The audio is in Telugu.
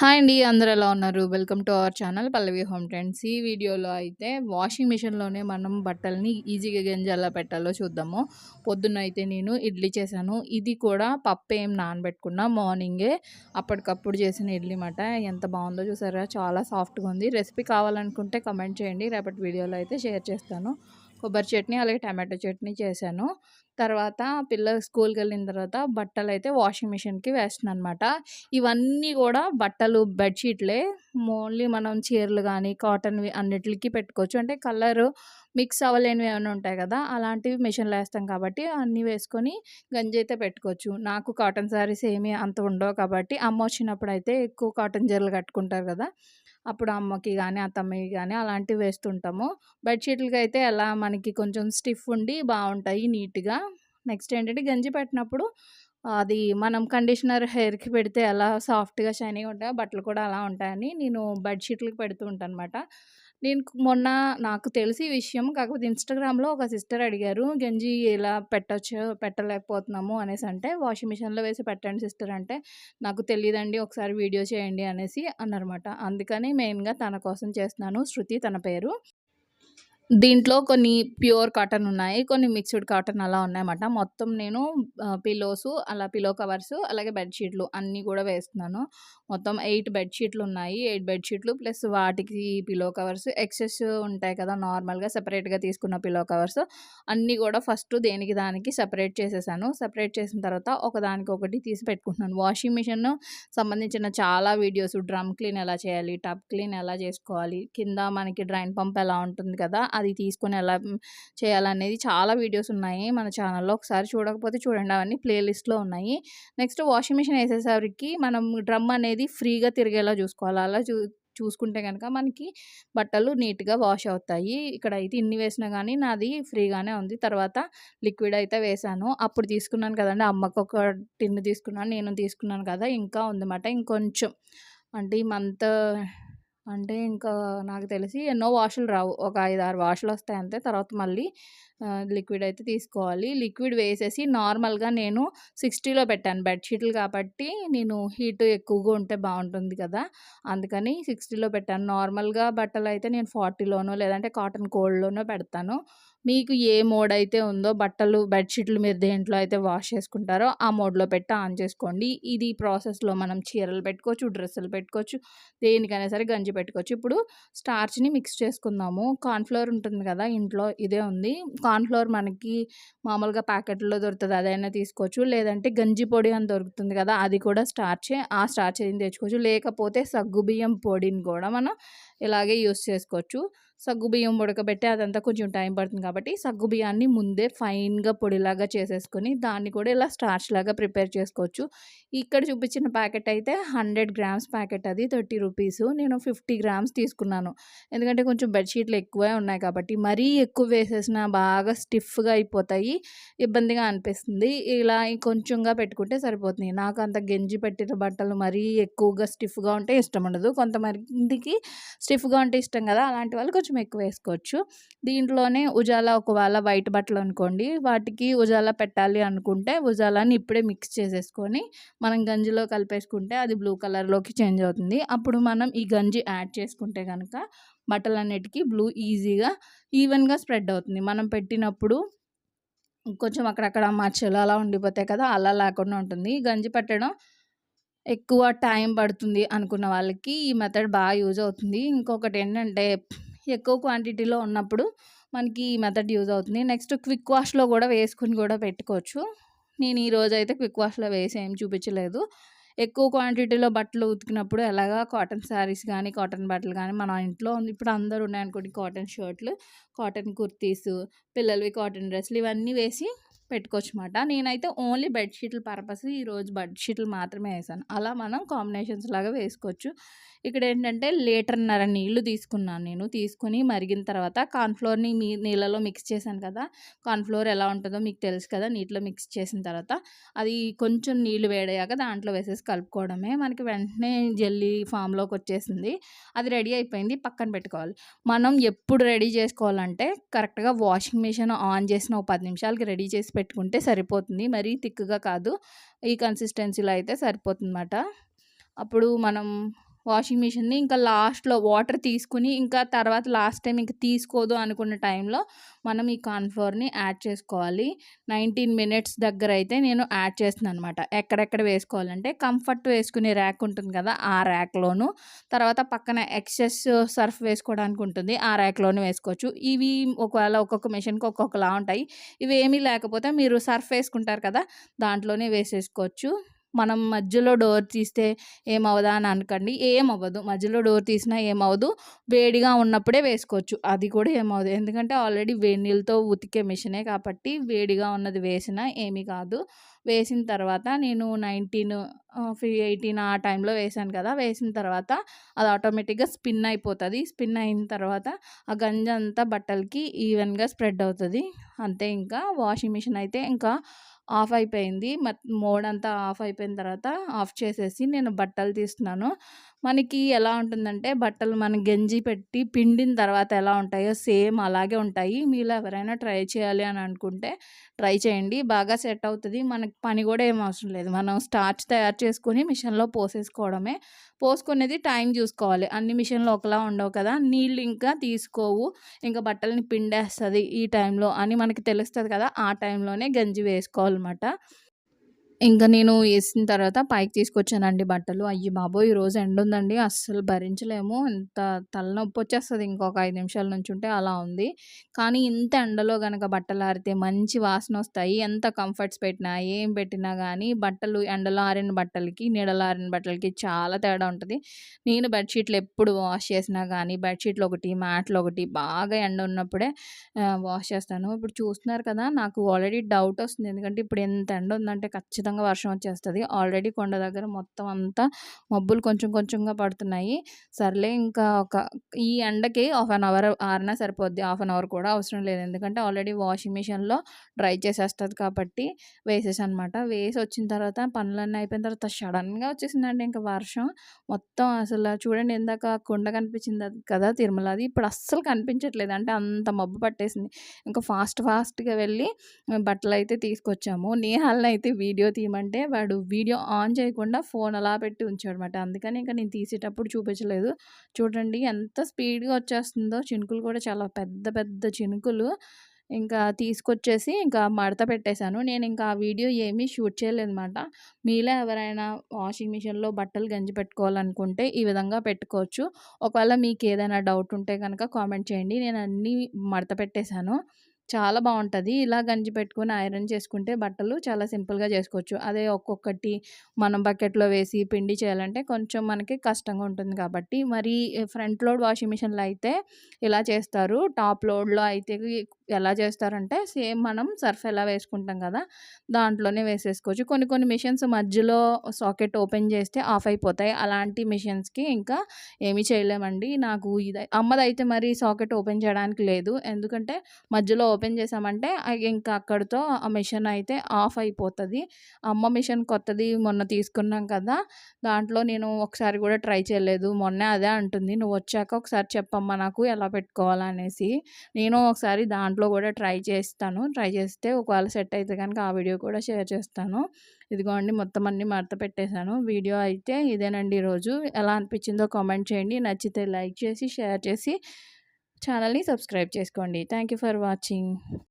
హాయ్ అండి అందరు ఎలా ఉన్నారు? Welcome to our channel Pallavi home trends ఈ వీడియోలో అయితే వాషింగ్ మిషన్లోనే మనం బట్టల్ని ఈజీగా గంజి ఎలా పెట్టాలో చూద్దాము. పొద్దున్న అయితే నేను ఇడ్లీ చేశాను. ఇది కూడా పప్పు ఏం నానబెట్టుకున్నా మార్నింగే అప్పటికప్పుడు చేసిన ఇడ్లీ మాట. ఎంత బాగుందో చూసారా? చాలా సాఫ్ట్గా ఉంది. రెసిపీ కావాలనుకుంటే కమెంట్ చేయండి రేపటి వీడియోలో అయితే షేర్ చేస్తాను. కొబ్బరి చట్నీ అలాగే టమాటో చట్నీ చేశాను. తర్వాత పిల్లలు స్కూల్కి వెళ్ళిన తర్వాత బట్టలు అయితే వాషింగ్ మిషన్కి వేస్తున్నాను అనమాట ఇవన్నీ కూడా బట్టలు బెడ్షీట్లే. ఓన్లీ మనం చీరలు కానీ కాటన్వి అన్నిటికి పెట్టుకోవచ్చు. అంటే కలర్ మిక్స్ అవ్వలేనివి ఏమైనా ఉంటాయి కదా అలాంటివి మిషన్లో వేస్తాం కాబట్టి అన్నీ వేసుకొని గంజి అయితే పెట్టుకోవచ్చు. నాకు కాటన్ శారీస్ ఏమీ అంత ఉండవు కాబట్టి అమ్మ వచ్చినప్పుడు అయితే ఎక్కువ కాటన్ చీరలు కట్టుకుంటారు కదా అప్పుడు అమ్మకి కానీ అత్తమ్మకి కానీ అలాంటివి వేస్తుంటాము. బెడ్షీట్లకి అయితే ఎలా మనకి కొంచెం స్టిఫ్ ఉండి బాగుంటాయి నీట్గా. నెక్స్ట్ ఏంటంటే గంజి పెట్టినప్పుడు అది మనం కండిషనర్ హెయిర్కి పెడితే ఎలా సాఫ్ట్గా షైనింగ్ ఉంటాయో బట్టలు కూడా అలా ఉంటాయని నేను బెడ్షీట్లకు పెడుతూ ఉంటాను అనమాట నేను మొన్న నాకు తెలిసి విషయం కాకపోతే ఇన్స్టాగ్రామ్లో ఒక సిస్టర్ అడిగారు గంజి ఎలా పెట్టచ్చు పెట్టలేకపోతున్నాము అనేసి అంటే వాషింగ్ మిషన్లో వేసి పెట్టండి సిస్టర్ అంటే నాకు తెలియదండి ఒకసారి వీడియో చేయండి అనేసి అన్నారన్నమాట. అందుకని మెయిన్గా తన కోసం చేస్తున్నాను శృతి తన పేరు. దీంట్లో కొన్ని ప్యూర్ కాటన్ ఉన్నాయి కొన్ని మిక్స్డ్ కాటన్ అలా ఉన్నాయన్నమాట. మొత్తం నేను పిలోస్ అలా పిలో కవర్స్ అలాగే బెడ్షీట్లు అన్నీ కూడా వేస్తున్నాను. మొత్తం ఎయిట్ బెడ్షీట్లు ఉన్నాయి. ఎయిట్ బెడ్షీట్లు ప్లస్ వాటికి పిలో కవర్స్ ఎక్సెస్ ఉంటాయి కదా నార్మల్గా సెపరేట్గా తీసుకున్న పిలో కవర్స్ అన్నీ కూడా ఫస్ట్ దేనికి దానికి సపరేట్ చేసేసాను. సపరేట్ చేసిన తర్వాత ఒకదానికి ఒకటి తీసి పెట్టుకుంటున్నాను. వాషింగ్ మిషన్ సంబంధించిన చాలా వీడియోస్ డ్రమ్ క్లీన్ ఎలా చేయాలి టబ్ క్లీన్ ఎలా చేసుకోవాలి కింద మనకి డ్రైన్ పంప్ ఎలా ఉంటుంది కదా అది తీసుకొని ఎలా చేయాలనేది చాలా వీడియోస్ ఉన్నాయి. మన ఛానల్లో ఒకసారి చూడకపోతే చూడండి. అవన్నీ ప్లేలిస్ట్లో ఉన్నాయి. నెక్స్ట్ వాషింగ్ మిషన్ వేసేసరికి మనం డ్రమ్ అనేది ఫ్రీగా తిరిగేలా చూసుకోవాలి. అలా చూ చూసుకుంటే కనుక మనకి బట్టలు నీట్గా వాష్ అవుతాయి. ఇక్కడ అయితే ఇన్ని వేసినా కానీ నాది ఫ్రీగానే ఉంది. తర్వాత లిక్విడ్ అయితే వేసాను. అప్పుడు తీసుకున్నాను కదండి. అమ్మకు ఒక టిన్ను తీసుకున్నాను. నేను తీసుకున్నాను కదా! ఇంకా ఉందన్నమాట. ఇంకొంచెం అంటే ఈ మంత్ అంటే ఇంకా నాకు తెలిసి ఎన్నో వాషులు రావు. ఒక ఐదు ఆరు వాషులు వస్తాయి అంతే. తర్వాత మళ్ళీ లిక్విడ్ అయితే తీసుకోవాలి. లిక్విడ్ వేసేసి నార్మల్గా నేను సిక్స్టీలో పెట్టాను. బెడ్షీట్లు కాబట్టి నేను హీట్ ఎక్కువగా ఉంటే బాగుంటుంది కదా! అందుకని సిక్స్టీలో పెట్టాను. నార్మల్గా బట్టలు అయితే నేను ఫార్టీలోనో లేదంటే కాటన్ కోల్డ్లోనో పెడతాను. మీకు ఏ మోడ్ అయితే ఉందో బట్టలు బెడ్షీట్లు మీరు దేంట్లో అయితే వాష్ చేసుకుంటారో ఆ మోడ్లో పెట్టి ఆన్ చేసుకోండి. ఇది ప్రాసెస్లో మనం చీరలు పెట్టుకోవచ్చు డ్రెస్సులు పెట్టుకోవచ్చు దేనికైనా సరే గంజి పెట్టుకోవచ్చు. ఇప్పుడు స్టార్చ్ని మిక్స్ చేసుకుందాము. కార్న్ఫ్లవర్ ఉంటుంది కదా ఇంట్లో ఇదే ఉంది. కార్న్ఫ్లవర్ మనకి మామూలుగా ప్యాకెట్లో దొరుకుతుంది అదైనా తీసుకోవచ్చు. లేదంటే గంజి పొడి అని దొరుకుతుంది కదా అది కూడా స్టార్చే ఆ స్టార్చ్ ఏం తెచ్చుకోవచ్చు. లేకపోతే సగ్గుబియ్యం పొడిని కూడా మనం ఇలాగే యూస్ చేసుకోవచ్చు. సగ్గుబియ్యం ఉడకబెట్టి అదంతా కొంచెం టైం పడుతుంది కాబట్టి సగ్గుబియ్యాన్ని ముందే ఫైన్గా పొడిలాగా చేసేసుకొని దాన్ని కూడా ఇలా స్టార్చ్ లాగా ప్రిపేర్ చేసుకోవచ్చు. ఇక్కడ చూపించిన ప్యాకెట్ అయితే హండ్రెడ్ గ్రామ్స్ ప్యాకెట్ అది థర్టీ రూపీస్. నేను ఫిఫ్టీ గ్రామ్స్ తీసుకున్నాను. ఎందుకంటే కొంచెం బెడ్షీట్లు ఎక్కువే ఉన్నాయి కాబట్టి మరీ ఎక్కువ వేసేసిన బాగా స్టిఫ్గా అయిపోతాయి. ఇబ్బందిగా అనిపిస్తుంది. ఇలా కొంచెంగా పెట్టుకుంటే సరిపోతుంది. నాకు అంత గెంజి పెట్టిన బట్టలు మరీ ఎక్కువగా స్టిఫ్గా ఉంటే ఇష్టం ఉండదు. కొంతమందికి స్టిఫ్గా ఉంటే ఇష్టం కదా అలాంటి వాళ్ళు కొంచెం ఎక్కువ వేసుకోవచ్చు. దీంట్లోనే ఉజాలా ఒకవేళ వైట్ బట్టలు అనుకోండి వాటికి ఉజాలా పెట్టాలి అనుకుంటే ఉజాలాని ఇప్పుడే మిక్స్ చేసేసుకొని మనం గంజిలో కలిపేసుకుంటే అది బ్లూ కలర్లోకి చేంజ్ అవుతుంది. అప్పుడు మనం ఈ గంజి యాడ్ చేసుకుంటే కనుక బట్టలన్నిటికీ బ్లూ ఈజీగా ఈవెన్గా స్ప్రెడ్ అవుతుంది. మనం పెట్టినప్పుడు కొంచెం అక్కడక్కడ మచ్చలు అలా ఉండిపోతాయి కదా అలా లేకుండా ఉంటుంది. గంజి పెట్టడం ఎక్కువ టైం పడుతుంది అనుకున్న వాళ్ళకి ఈ మెథడ్ బాగా యూజ్ అవుతుంది. ఇంకొకటి ఏంటంటే ఎక్కువ క్వాంటిటీలో ఉన్నప్పుడు మనకి ఈ మెథడ్ యూజ్ అవుతుంది. నెక్స్ట్ క్విక్ వాష్లో కూడా వేసుకుని కూడా పెట్టుకోవచ్చు. నేను ఈరోజు అయితే క్విక్ వాష్లో వేసి ఏం చూపించలేదు. ఎక్కువ క్వాంటిటీలో బట్టలు ఉతికినప్పుడు ఎలాగా కాటన్ శారీస్ కానీ కాటన్ బట్టలు కానీ మన ఇంట్లో ఇప్పుడు అందరు ఉన్నాయనుకోండి కాటన్ షర్ట్లు కాటన్ కుర్తీస్ పిల్లలవి కాటన్ డ్రెస్సులు ఇవన్నీ వేసి పెట్టుకోవచ్చు అనమాట నేనైతే ఓన్లీ బెడ్షీట్ల పర్పస్ ఈరోజు బెడ్షీట్లు మాత్రమే వేసాను అలా మనం కాంబినేషన్స్ లాగా వేసుకోవచ్చు. ఇక్కడ ఏంటంటే లీటర్న్నర నీళ్ళు తీసుకున్నాను నేను. తీసుకుని మరిగిన తర్వాత కార్న్ఫ్లోర్ని మీ నీళ్ళలో మిక్స్ చేశాను కదా. కార్న్ఫ్లోర్ ఎలా ఉంటుందో మీకు తెలుసు కదా నీటిలో మిక్స్ చేసిన తర్వాత అది కొంచెం నీళ్ళు వేడయ్యాక దాంట్లో వేసేసి కలుపుకోవడమే. మనకి వెంటనే జల్లీ ఫామ్లోకి వచ్చేసింది. అది రెడీ అయిపోయింది పక్కన పెట్టుకోవాలి. మనం ఎప్పుడు రెడీ చేసుకోవాలంటే కరెక్ట్గా వాషింగ్ మిషన్ ఆన్ చేసిన ఒక పది నిమిషాలకి రెడీ చేసి పెట్టుకుంటే సరిపోతుంది. మరీ థిక్గా కాదు. ఈ కన్సిస్టెన్సీలో అయితే సరిపోతుందన్నమాట. అప్పుడు మనం వాషింగ్ మిషన్‌ని ఇంకా లాస్ట్‌లో వాటర్ తీసుకొని ఇంకా తర్వాత లాస్ట్ టైం ఇంకా తీసుకోదు అనుకున్న టైంలో మనం ఈ కార్న్ఫ్లోర్ని యాడ్ చేసుకోవాలి. 19 మినిట్స్ దగ్గర అయితే నేను యాడ్ చేస్తున్నాననమాట. ఎక్కడెక్కడ వేసుకోవాలంటే కంఫర్ట్ వేసుకునే ర్యాక్ ఉంటుంది కదా! ఆ ర్యాక్‌లోను తర్వాత పక్కన ఎక్సెస్ సర్ఫ్ వేసుకోవడానికి ఉంటుంది. ఆ ర్యాక్లోనే వేసుకోవచ్చు. ఇవి ఒకవేళ ఒక్కొక్క మెషిన్‌కి ఒక్కొక్కలా ఉంటాయి. ఇవి ఏమీ లేకపోతే మీరు సర్ఫ్ వేసుకుంటారు కదా! దాంట్లోనే వేసేసుకోవచ్చు. మనం మధ్యలో డోర్ తీస్తే ఏమవ్వదా అని అనకండి. ఏమవ్వదు. మధ్యలో డోర్ తీసినా ఏమవ్వదు. వేడిగా ఉన్నప్పుడే వేసుకోవచ్చు. అది కూడా ఏమవ్వదు. ఎందుకంటే ఆల్రెడీ వేడి నీళ్ళతో ఉతికే మిషనే కాబట్టి వేడిగా ఉన్నది వేసినా ఏమీ కాదు. వేసిన తర్వాత నేను 19 ఆహ్, ఫి 18 ఆ టైంలో వేసాను కదా! వేసిన తర్వాత అది ఆటోమేటిక్‌గా స్పిన్ అయిపోతుంది స్పిన్ అయిన తర్వాత ఆ గంజ అంతా బట్టలకి ఈవెన్‌గా స్ప్రెడ్ అవుతుంది అంతే ఇంకా వాషింగ్ మిషన్ అయితే ఇంకా ఆఫ్ అయిపోయింది. మత్ మోడ్ అంతా ఆఫ్ అయిపోయిన తర్వాత ఆఫ్ చేసేసి నేను బట్టలు తీస్తున్నాను. మనకి ఎలా ఉంటుందంటే బట్టలు మనం గంజి పెట్టి పిండిన తర్వాత ఎలా ఉంటాయో సేమ్ అలాగే ఉంటాయి. మీలో ఎవరైనా ట్రై చేయాలి అని అనుకుంటే ట్రై చేయండి. బాగా సెట్ అవుతుంది మనకి పని కూడా ఏం అవసరం లేదు. మనం స్టార్చ్ తయారు చేసుకొని మిషన్‌లో పోసేసుకోవడమే. పోసుకునేది టైం చూసుకోవాలి. అన్ని మిషన్‌లు ఒకలా ఉండవు కదా! నీళ్ళు ఇంకా తీసుకోవు. ఇంకా బట్టలని పిండేస్తుంది ఈ టైంలో అని మనకి తెలుస్తుంది కదా! ఆ టైంలోనే గంజి వేసుకోవాలన్నమాట. ఇంక నేను వేసిన తర్వాత పైకి తీసుకొచ్చానండి బట్టలు. అయ్యి బాబోయ్! ఈరోజు ఎండుందండి. అస్సలు భరించలేము. ఎంత తలనొప్పొచ్చేస్తది ఇంకొక ఐదు నిమిషాల నుంచి ఉంటే అలా ఉంది. కానీ ఇంత ఎండలో కనుక బట్టలు ఆరితే మంచి వాసన వస్తాయి ఎంత కంఫర్ట్స్ పెట్టినా, ఏం పెట్టినా కానీ బట్టలు ఎండలో ఆరిన బట్టలకి, నీడలో ఆరిన బట్టలకి చాలా తేడా ఉంటుంది నేను బెడ్‌షీట్లు ఎప్పుడు వాష్ చేసినా కానీ బెడ్షీట్లు ఒకటి మ్యాట్లు ఒకటి బాగా ఎండ ఉన్నప్పుడే వాష్ చేస్తాను. ఇప్పుడు చూస్తున్నారు కదా! నాకు ఆల్రెడీ డౌట్ వస్తుంది ఎందుకంటే ఇప్పుడు ఎంత ఎండ ఉందంటే ఖచ్చితంగా వర్షం వచ్చేస్తుంది ఆల్రెడీ కొండ దగ్గర మొత్తం అంతా మబ్బులు కొంచెం కొంచెంగా పడుతున్నాయి. సర్లే ఇంకా ఒక ఈ ఎండకి హాఫ్ అన్ అవర్ ఆరినా సరిపోద్ది. హాఫ్ అన్ అవర్ కూడా అవసరం లేదు. ఎందుకంటే ఆల్రెడీ వాషింగ్ మిషన్‌లో డ్రై చేసేస్తుంది కాబట్టి వేసేసనమాట వేసి వచ్చిన తర్వాత పనులన్నీ అయిపోయిన తర్వాత సడన్‌గా వచ్చేసిందండి ఇంకా వర్షం. మొత్తం అసలు చూడండి ఇందాక కొండ కనిపించింది కదా! తిరుమలది. ఇప్పుడు అస్సలు కనిపించట్లేదు. అంటే అంత మబ్బు పట్టేసింది. ఇంకా ఫాస్ట్ ఫాస్ట్‌గా వెళ్ళి బట్టలు అయితే తీసుకొచ్చాము. నేహాల్‌నయితే వీడియో తీయమంటే వాడు వీడియో ఆన్ చేయకుండా ఫోన్ అలా పెట్టి ఉంచాడనమాట. అందుకని ఇంక నేను తీసేటప్పుడు చూపించలేదు. చూడండి ఎంత స్పీడ్‌గా వచ్చేస్తుందో. చినుకులు కూడా చాలా పెద్ద పెద్ద చినుకులు. ఇంకా తీసుకొచ్చేసి ఇంకా మడత పెట్టేశాను. ఇంకా ఆ వీడియో ఏమీ షూట్ చేయలేదన్నమాట మీలో ఎవరైనా వాషింగ్ మిషన్‌లో బట్టలు గంజి పెట్టుకోవాలనుకుంటే ఈ విధంగా పెట్టుకోవచ్చు. ఒకవేళ మీకు ఏదైనా డౌట్ ఉంటే కనుక కామెంట్ చేయండి. నేను అన్నీ మడత పెట్టేశాను. చాలా బాగుంటుంది ఇలా గంజి పెట్టుకొని ఐరన్ చేసుకుంటే బట్టలు చాలా సింపుల్‌గా చేసుకోవచ్చు. అదే ఒక్కొక్కటి మనం బకెట్‌లో వేసి పిండి చేయాలంటే కొంచెం మనకి కష్టంగా ఉంటుంది కాబట్టి మరి ఫ్రంట్ లోడ్ వాషింగ్ మిషన్‌లో అయితే ఇలా చేస్తారు. టాప్ లోడ్‌లో అయితే ఎలా చేస్తారంటే సేమ్ మనం సర్ఫ్ ఎలా వేసుకుంటాం కదా! దాంట్లోనే వేసేసుకోవచ్చు. కొన్ని కొన్ని మిషన్స్ మధ్యలో సాకెట్ ఓపెన్ చేస్తే ఆఫ్ అయిపోతాయి. అలాంటి మిషన్స్‌కి ఇంకా ఏమీ చేయలేమండి. నాకు ఇది అమ్మదైతే మరి సాకెట్ ఓపెన్ చేయడానికి లేదు. ఎందుకంటే మధ్యలో ఓపెన్ చేసామంటే ఇంకా అక్కడితో ఆ మిషన్ అయితే ఆఫ్ అయిపోతుంది అమ్మ మిషన్ కొత్తది మొన్న తీసుకున్నాం కదా! దాంట్లో నేను ఒకసారి కూడా ట్రై చేయలేదు. మొన్నే అదే అంటుంది. నువ్వు వచ్చాక ఒకసారి చెప్పమ్మా నాకు ఎలా పెట్టుకోవాలనేసి నేను ఒకసారి దాంట్లో కూడా ట్రై చేస్తాను. ట్రై చేస్తే ఒకవేళ సెట్ అయితే కనుక ఆ వీడియో కూడా షేర్ చేస్తాను. ఇదిగోండి మొత్తం అన్నీ మడత పెట్టేశాను. వీడియో అయితే ఇదేనండి ఈరోజు. ఎలా అనిపించిందో కామెంట్ చేయండి. నచ్చితే లైక్ చేసి, షేర్ చేసి ఛానల్‌ని సబ్స్క్రైబ్ చేసుకోండి. Thank you for watching.